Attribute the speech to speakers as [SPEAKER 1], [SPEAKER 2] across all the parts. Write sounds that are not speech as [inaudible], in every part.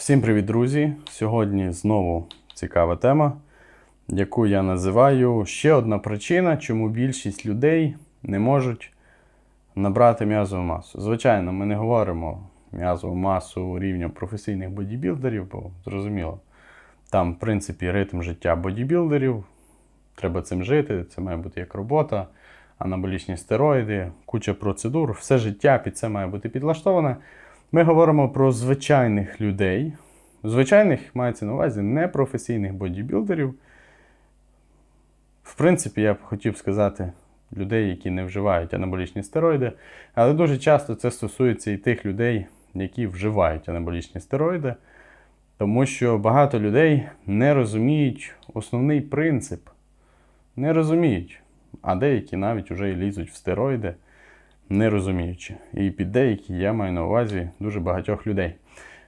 [SPEAKER 1] Всім привіт, друзі! Сьогодні знову цікава тема, яку я називаю ще одна причина, чому більшість людей не можуть набрати м'язову масу. Звичайно, ми не говоримо м'язову масу рівня професійних бодібілдерів, бо зрозуміло, там, в принципі, ритм життя бодібілдерів, треба цим жити, це має бути як робота, анаболічні стероїди, куча процедур, все життя під це має бути підлаштоване. Ми говоримо про звичайних людей. Звичайних мається на увазі непрофесійних бодібілдерів. В принципі, я б хотів сказати людей, які не вживають анаболічні стероїди, але дуже часто це стосується і тих людей, які вживають анаболічні стероїди, тому що багато людей не розуміють основний принцип. Не розуміють, а деякі навіть вже і лізуть в стероїди не розуміючи. І під деякі я маю на увазі дуже багатьох людей.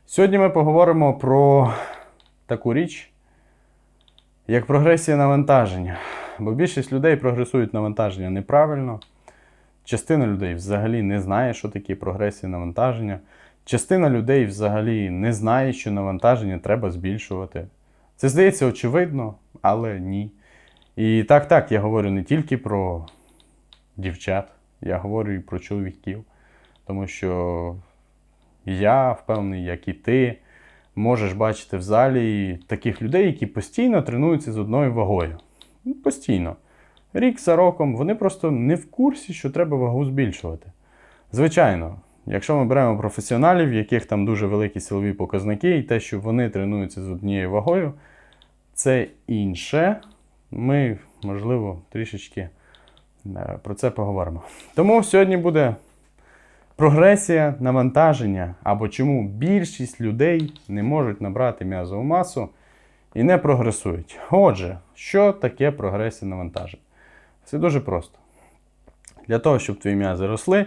[SPEAKER 1] Сьогодні ми поговоримо про таку річ, як прогресія навантаження. Бо більшість людей прогресують навантаження неправильно. Частина людей взагалі не знає, що таке прогресія навантаження. Частина людей взагалі не знає, що навантаження треба збільшувати. Це здається очевидно, але ні. І так, так, я говорю не тільки про дівчат, я говорю і про чоловіків. Тому що я впевнений, як і ти, можеш бачити в залі таких людей, які постійно тренуються з одною вагою. Ну, Постійно. Рік за роком вони просто не в курсі, що треба вагу збільшувати. Звичайно, якщо ми беремо професіоналів, в яких там дуже великі силові показники, і те, що вони тренуються з однією вагою, це інше. Ми, можливо, трішечки про це поговоримо. Тому сьогодні буде прогресія навантаження, або чому більшість людей не можуть набрати м'язову масу і не прогресують. Отже, що таке прогресія навантаження? Це дуже просто. Для того, щоб твої м'язи росли,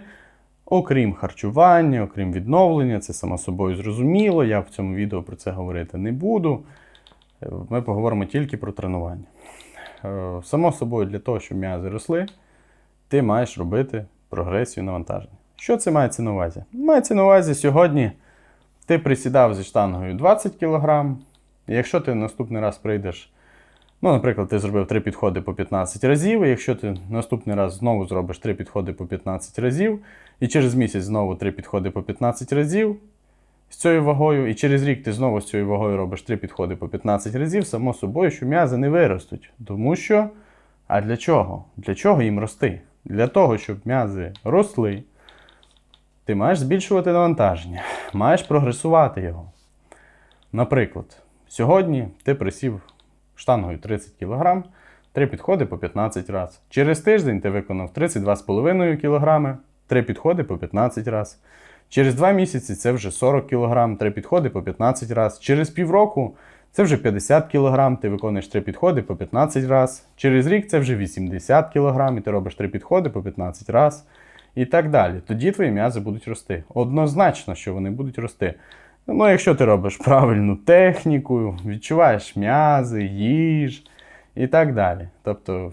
[SPEAKER 1] окрім харчування, окрім відновлення, це само собою зрозуміло, я в цьому відео про це говорити не буду. Е, Ми поговоримо тільки про тренування. Е, Само собою, для того, щоб м'язи росли, ти маєш робити прогресію навантаження. Що це мається на увазі? Мається на увазі сьогодні ти присідав зі штангою 20 кг. І якщо ти наступний раз прийдеш, ну, наприклад, ти зробив 3 підходи по 15 разів, і якщо ти наступний раз знову зробиш 3 підходи по 15 разів, і через місяць знову 3 підходи по 15 разів з цією вагою, і через рік ти знову з цією вагою робиш 3 підходи по 15 разів, само собою, що м'язи не виростуть. Тому що, а для чого? Для чого їм рости? Для того, щоб м'язи росли, ти маєш збільшувати навантаження, [laughs] маєш прогресувати його. Наприклад, сьогодні ти присів штангою 30 кг, 3 підходи по 15 разів. Через тиждень ти виконав 32,5 кг, 3 підходи по 15 разів. Через 2 місяці це вже 40 кг, 3 підходи по 15 разів. Через півроку це вже 50 кг, ти виконуєш 3 підходи по 15 разів. Через рік це вже 80 кг, і ти робиш 3 підходи по 15 разів. І так далі. Тоді твої м'язи будуть рости. Однозначно, що вони будуть рости. Ну, якщо ти робиш правильну техніку, відчуваєш м'язи, їж і так далі. Тобто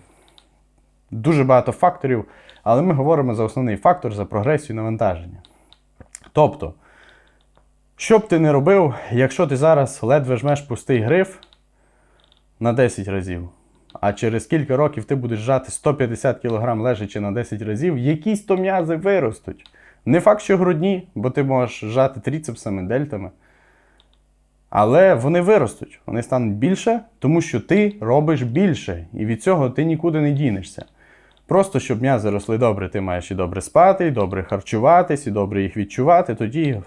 [SPEAKER 1] дуже багато факторів, але ми говоримо за основний фактор за прогресію навантаження. Тобто, що б ти не робив, якщо ти зараз ледве жмеш пустий гриф на 10 разів, а через кілька років ти будеш жати 150 кг лежачи на 10 разів, якісь то м'язи виростуть. Не факт, що грудні, бо ти можеш жати тріцепсами, дельтами. Але вони виростуть, вони стануть більше, тому що ти робиш більше, і від цього ти нікуди не дінешся. Просто щоб м'язи росли добре, ти маєш і добре спати, і добре харчуватись, і добре їх відчувати, тоді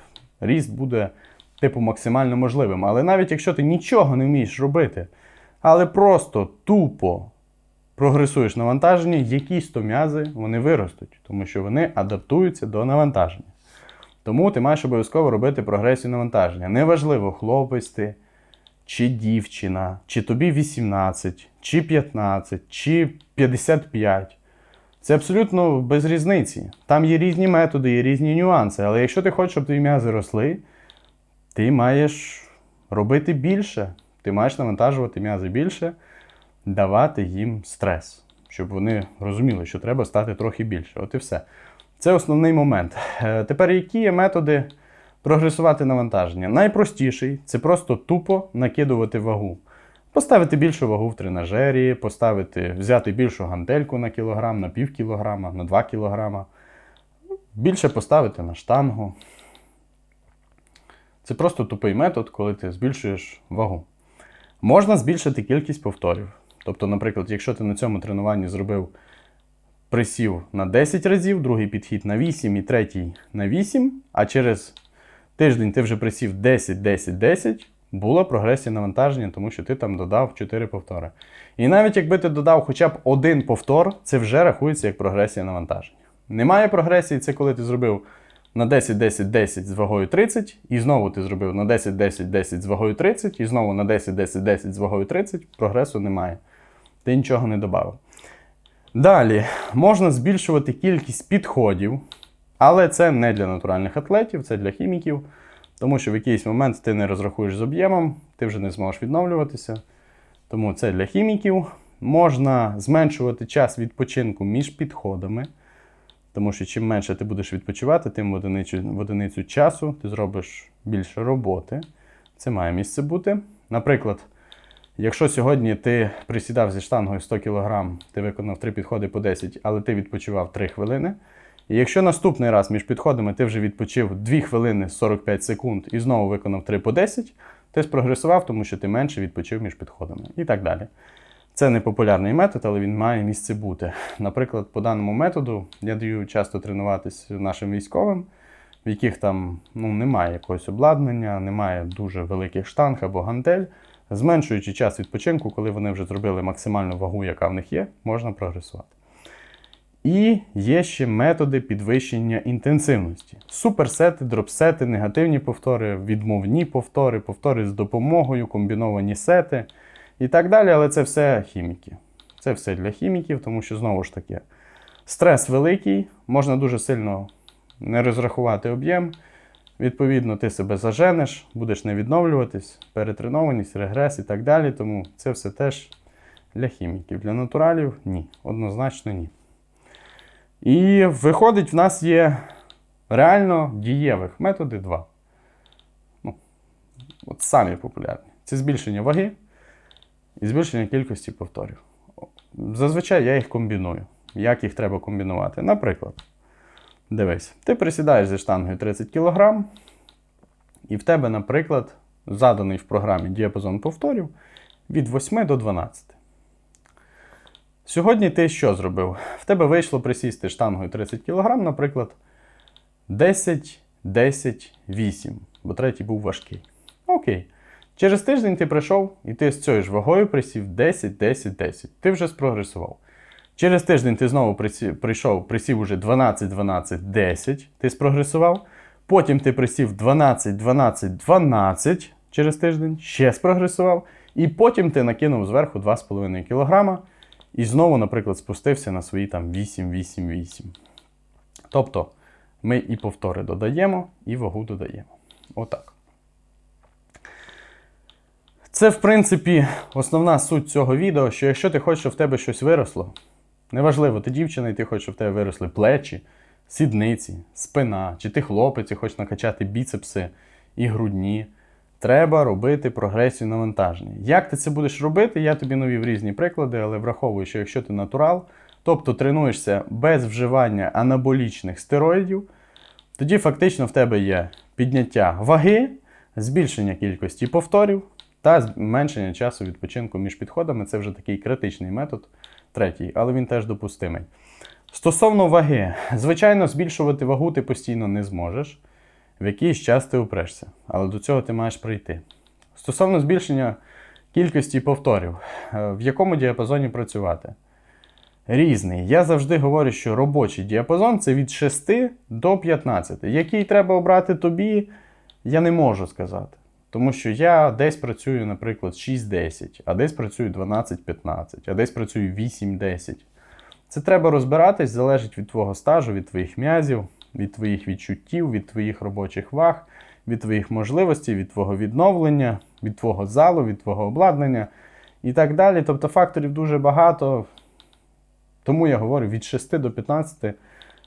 [SPEAKER 1] ріст буде типу максимально можливим. Але навіть якщо ти нічого не вмієш робити, але просто тупо прогресуєш навантаження, якісь то м'язи вони виростуть, тому що вони адаптуються до навантаження. Тому ти маєш обов'язково робити прогресію навантаження. Неважливо, хлопець ти, чи дівчина, чи тобі 18, чи 15, чи 55. Це абсолютно без різниці. Там є різні методи, є різні нюанси. Але якщо ти хочеш, щоб твої м'язи росли, ти маєш робити більше. Ти маєш навантажувати м'язи більше, давати їм стрес, щоб вони розуміли, що треба стати трохи більше. От і все. Це основний момент. Е, Тепер, які є методи прогресувати навантаження. Найпростіший це просто тупо накидувати вагу. Поставити більшу вагу в тренажері, поставити, взяти більшу гантельку на кілограм, на пів кілограма, на 2 кілограма. Більше поставити на штангу. Це просто тупий метод, коли ти збільшуєш вагу. Можна збільшити кількість повторів. Тобто, наприклад, якщо ти на цьому тренуванні зробив присів на 10 разів, другий підхід на 8 і третій на 8, а через тиждень ти вже присів 10, 10, 10, була прогресія навантаження, тому що ти там додав 4 повтори. І навіть якби ти додав хоча б один повтор, це вже рахується як прогресія навантаження. Немає прогресії, це коли ти зробив на 10, 10, 10 з вагою 30, і знову ти зробив на 10, 10, 10 з вагою 30, і знову на 10, 10, 10 з вагою 30, прогресу немає. Ти нічого не додав. Далі можна збільшувати кількість підходів, але це не для натуральних атлетів, це для хіміків, тому що в якийсь момент ти не розрахуєш з об'ємом, ти вже не зможеш відновлюватися. Тому це для хіміків. Можна зменшувати час відпочинку між підходами, тому що чим менше ти будеш відпочивати, тим в одиницю, в одиницю часу ти зробиш більше роботи. Це має місце бути. Наприклад, Якщо сьогодні ти присідав зі штангою 100 кг, ти виконав 3 підходи по 10, але ти відпочивав 3 хвилини. І якщо наступний раз між підходами ти вже відпочив 2 хвилини 45 секунд і знову виконав 3 по 10, ти спрогресував, тому що ти менше відпочив між підходами. І так далі. Це не популярний метод, але він має місце бути. Наприклад, по даному методу я даю часто тренуватись нашим військовим, в яких там ну, немає якогось обладнання, немає дуже великих штанг або гантель. Зменшуючи час відпочинку, коли вони вже зробили максимальну вагу, яка в них є, можна прогресувати. І є ще методи підвищення інтенсивності: суперсети, дропсети, негативні повтори, відмовні повтори, повтори з допомогою, комбіновані сети і так далі. Але це все хіміки. Це все для хіміків, тому що знову ж таки стрес великий, можна дуже сильно не розрахувати об'єм. Відповідно, ти себе заженеш, будеш не відновлюватись, перетренованість, регрес і так далі. Тому це все теж для хіміків. Для натуралів ні. Однозначно ні. І виходить, в нас є реально дієвих методи два. Ну, от самі популярні. Це збільшення ваги і збільшення кількості повторів. Зазвичай я їх комбіную. Як їх треба комбінувати? Наприклад. Дивись, ти присідаєш зі штангою 30 кг, і в тебе, наприклад, заданий в програмі діапазон повторів від 8 до 12. Сьогодні ти що зробив? В тебе вийшло присісти штангою 30 кг, наприклад, 10, 10, 8, бо третій був важкий. Окей. Через тиждень ти прийшов і ти з цією ж вагою присів 10, 10, 10. Ти вже спрогресував. Через тиждень ти знову присів, прийшов, присів уже 12, 12, 10, ти спрогресував. Потім ти присів 12, 12, 12 через тиждень, ще спрогресував. І потім ти накинув зверху 2,5 кг і знову, наприклад, спустився на свої там 8, 8, 8. Тобто ми і повтори додаємо, і вагу додаємо. Отак. Це, в принципі, основна суть цього відео, що якщо ти хочеш, щоб в тебе щось виросло, неважливо, ти дівчина, і ти хочеш, щоб в тебе виросли плечі, сідниці, спина, чи ти хлопець і хочеш накачати біцепси і грудні, треба робити прогресію навантаження. Як ти це будеш робити, я тобі навів різні приклади, але враховую, що якщо ти натурал, тобто тренуєшся без вживання анаболічних стероїдів, тоді фактично в тебе є підняття ваги, збільшення кількості повторів та зменшення часу відпочинку між підходами. Це вже такий критичний метод, третій, але він теж допустимий. Стосовно ваги, звичайно, збільшувати вагу ти постійно не зможеш. В якийсь час ти упрешся, але до цього ти маєш прийти. Стосовно збільшення кількості повторів, е, в якому діапазоні працювати? Різний. Я завжди говорю, що робочий діапазон це від 6 до 15. Який треба обрати тобі, я не можу сказати. Тому що я десь працюю, наприклад, 6-10, а десь працюю 12-15, а десь працюю 8-10. Це треба розбиратись, залежить від твого стажу, від твоїх м'язів, від твоїх відчуттів, від твоїх робочих ваг, від твоїх можливостей, від твого відновлення, від твого залу, від твого обладнання і так далі. Тобто факторів дуже багато. Тому я говорю від 6 до 15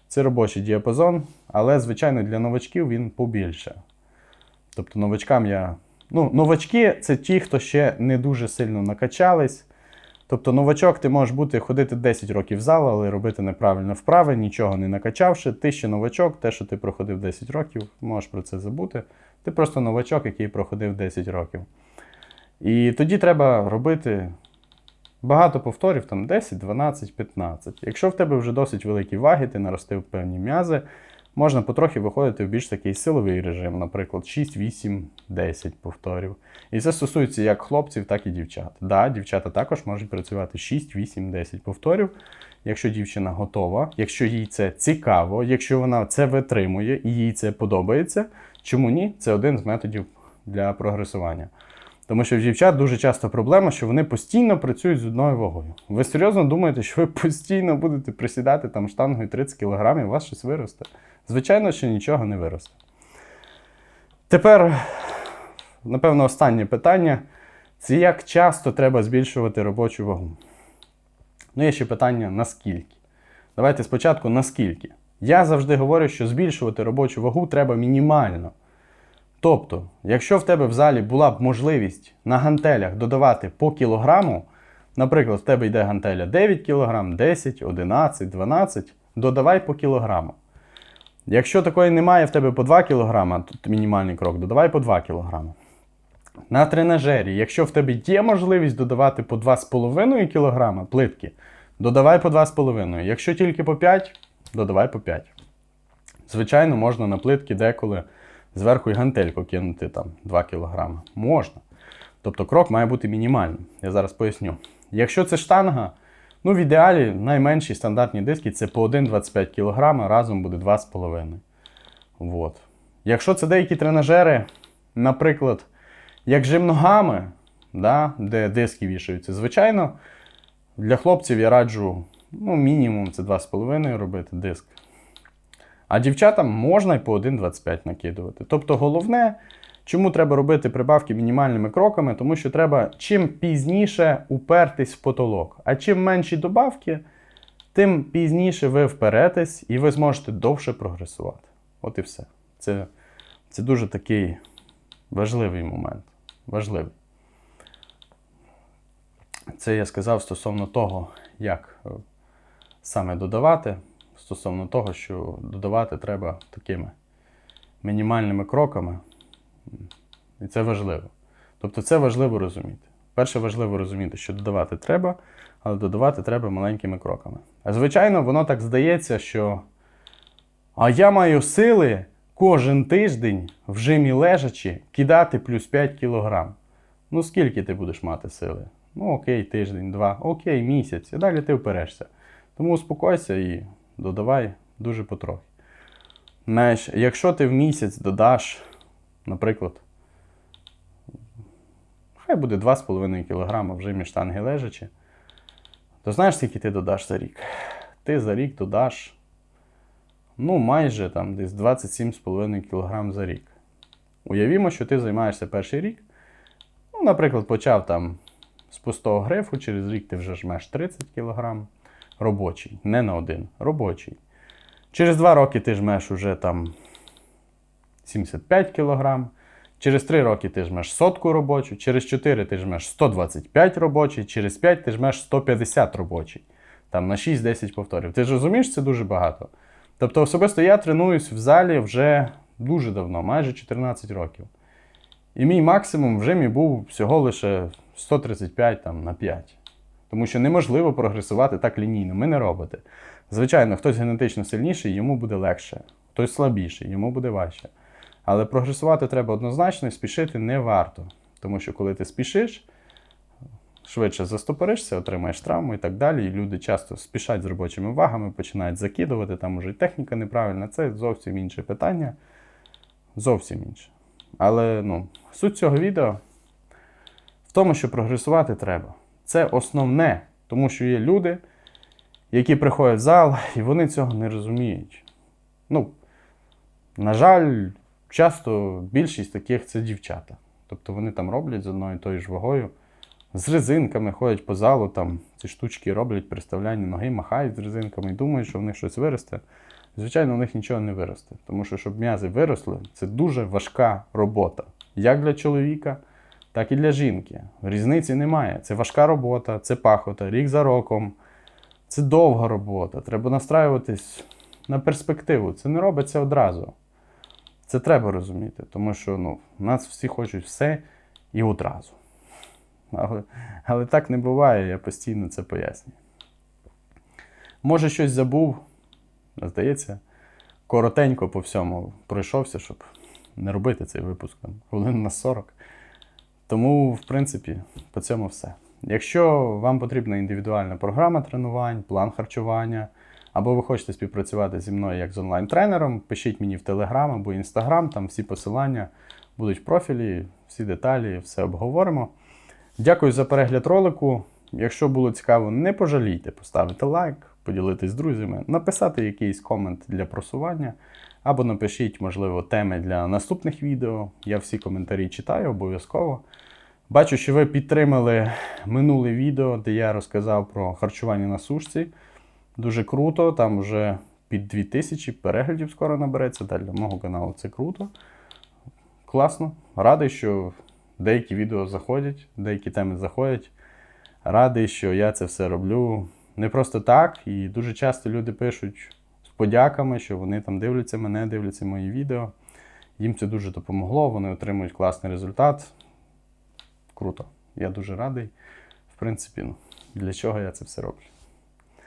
[SPEAKER 1] це робочий діапазон, але, звичайно, для новачків він побільше. Тобто новачкам я. Ну, новачки це ті, хто ще не дуже сильно накачались. Тобто новачок ти можеш бути ходити 10 років в зал, але робити неправильно вправи, нічого не накачавши. Ти ще новачок, те, що ти проходив 10 років, можеш про це забути. Ти просто новачок, який проходив 10 років. І тоді треба робити багато повторів, там 10, 12, 15. Якщо в тебе вже досить великі ваги, ти наростив певні м'язи, можна потрохи виходити в більш такий силовий режим, наприклад, 6, 8, 10 повторів. І це стосується як хлопців, так і дівчат. Да, дівчата також можуть працювати 6, 8, 10 повторів. Якщо дівчина готова, якщо їй це цікаво, якщо вона це витримує і їй це подобається, чому ні? Це один з методів для прогресування. Тому що в дівчат дуже часто проблема, що вони постійно працюють з одною вагою. Ви серйозно думаєте, що ви [laughs] постійно будете присідати там штангою 30 кг і у вас щось виросте? Звичайно, що нічого не виросте. Тепер, напевно, останнє питання: це як часто треба збільшувати робочу вагу? Ну, є ще питання наскільки. Давайте спочатку наскільки. Я завжди говорю, що збільшувати робочу вагу треба мінімально. Тобто, якщо в тебе в залі була б можливість на гантелях додавати по кілограму, наприклад, в тебе йде гантеля 9 кг, 10, 11, 12, додавай по кілограму. Якщо такої немає в тебе по 2 кг, тут мінімальний крок, додавай по 2 кг. На тренажері, якщо в тебе є можливість додавати по 2,5 кг плитки, додавай по 2,5. Якщо тільки по 5, додавай по 5. Звичайно, можна на плитки деколи зверху і гантельку кинути там 2 кг. Можна. Тобто крок має бути мінімальним. Я зараз поясню. Якщо це штанга, ну в ідеалі найменші стандартні диски це по 1,25 кг, разом буде 2,5. Вот. Якщо це деякі тренажери, наприклад, як жим ногами, да, де диски вішаються, звичайно, для хлопців я раджу ну, мінімум це 2,5 робити диск. А дівчатам можна і по 1,25 накидувати. Тобто головне, чому треба робити прибавки мінімальними кроками, тому що треба чим пізніше упертись в потолок. А чим менші добавки, тим пізніше ви вперетесь і ви зможете довше прогресувати. От і все. Це, це дуже такий важливий момент. Важливий. Це я сказав стосовно того, як е, саме додавати стосовно того, що додавати треба такими мінімальними кроками. І це важливо. Тобто це важливо розуміти. Перше важливо розуміти, що додавати треба, але додавати треба маленькими кроками. А звичайно, воно так здається, що а я маю сили кожен тиждень в жимі лежачи кидати плюс 5 кг. Ну скільки ти будеш мати сили? Ну окей, тиждень, два, окей, місяць. І далі ти вперешся. Тому успокойся і додавай дуже потрохи. Знаєш, якщо ти в місяць додаш, наприклад, хай буде 2,5 кг в жимі штанги лежачі, то знаєш, скільки ти додаш за рік? Ти за рік додаш ну, майже там десь 27,5 кг за рік. Уявімо, що ти займаєшся перший рік. Ну, наприклад, почав там з пустого грифу, через рік ти вже жмеш 30 кг робочий, не на один, робочий. Через 2 роки ти жмеш уже там 75 кг. Через 3 роки ти жмеш сотку робочу, через 4 ти жмеш 125 робочий, через 5 ти жмеш 150 робочий. Там на 6-10 повторів. Ти ж розумієш, це дуже багато. Тобто, особисто я тренуюсь в залі вже дуже давно, майже 14 років. І мій максимум в жимі був всього лише 135 там, на 5. Тому що неможливо прогресувати так лінійно. Ми не роботи. Звичайно, хтось генетично сильніший, йому буде легше, хтось слабіший, йому буде важче. Але прогресувати треба однозначно і спішити не варто. Тому що коли ти спішиш, швидше застопоришся, отримаєш травму і так далі. І люди часто спішать з робочими вагами, починають закидувати, там уже і техніка неправильна. Це зовсім інше питання. Зовсім інше. Але ну, суть цього відео в тому, що прогресувати треба. Це основне, тому що є люди, які приходять в зал, і вони цього не розуміють. Ну, на жаль, часто більшість таких це дівчата. Тобто вони там роблять з одною тою ж вагою, з резинками ходять по залу, там ці штучки роблять приставляння ноги, махають з резинками і думають, що в них щось виросте. звичайно, у них нічого не виросте. Тому що, щоб м'язи виросли, це дуже важка робота. Як для чоловіка, так і для жінки. Різниці немає. Це важка робота, це пахота, рік за роком. Це довга робота. Треба настраюватись на перспективу. Це не робиться одразу. Це треба розуміти, тому що ну, нас всі хочуть все і одразу. Але, але так не буває, я постійно це пояснюю. Може, щось забув, здається, коротенько по всьому пройшовся, щоб не робити цей випуск хвилин на 40. Тому, в принципі, по цьому все. Якщо вам потрібна індивідуальна програма тренувань, план харчування, або ви хочете співпрацювати зі мною як з онлайн-тренером, пишіть мені в Телеграм або Інстаграм, там всі посилання будуть в профілі, всі деталі, все обговоримо. Дякую за перегляд ролику. Якщо було цікаво, не пожалійте поставити лайк, поділитись з друзями, написати якийсь комент для просування, або напишіть, можливо, теми для наступних відео. Я всі коментарі читаю обов'язково. Бачу, що ви підтримали минуле відео, де я розказав про харчування на сушці. Дуже круто, там вже під 2000 переглядів скоро набереться. Для мого каналу це круто. Класно. Радий, що деякі відео заходять, деякі теми заходять. Радий, що я це все роблю не просто так. І дуже часто люди пишуть з подяками, що вони там дивляться мене, дивляться мої відео. Їм це дуже допомогло, вони отримують класний результат. Круто. Я дуже радий. В принципі, ну, для чого я це все роблю.